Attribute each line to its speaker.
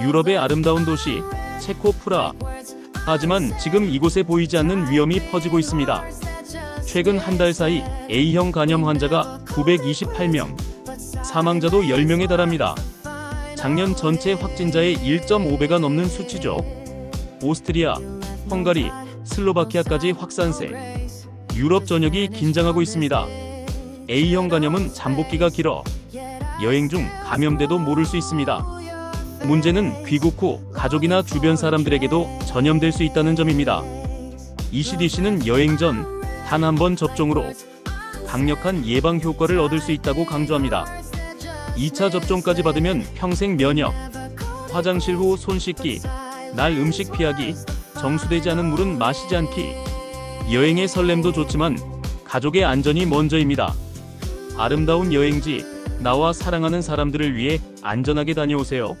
Speaker 1: 유럽의 아름다운 도시 체코 프라. 하지만 지금 이곳에 보이지 않는 위험이 퍼지고 있습니다. 최근 한 달 사이 A형 간염 환자가 928명, 사망자도 10명에 달합니다. 작년 전체 확진자의 1.5배가 넘는 수치죠. 오스트리아, 헝가리, 슬로바키아까지 확산세. 유럽 전역이 긴장하고 있습니다. A형 간염은 잠복기가 길어 여행 중 감염돼도 모를 수 있습니다. 문제는 귀국 후 가족이나 주변 사람들에게도 전염될 수 있다는 점입니다. ECDC는 여행 전 단 한 번 접종으로 강력한 예방 효과를 얻을 수 있다고 강조합니다. 2차 접종까지 받으면 평생 면역, 화장실 후 손 씻기, 날 음식 피하기, 정수되지 않은 물은 마시지 않기. 여행의 설렘도 좋지만 가족의 안전이 먼저입니다. 아름다운 여행지, 나와 사랑하는 사람들을 위해 안전하게 다녀오세요.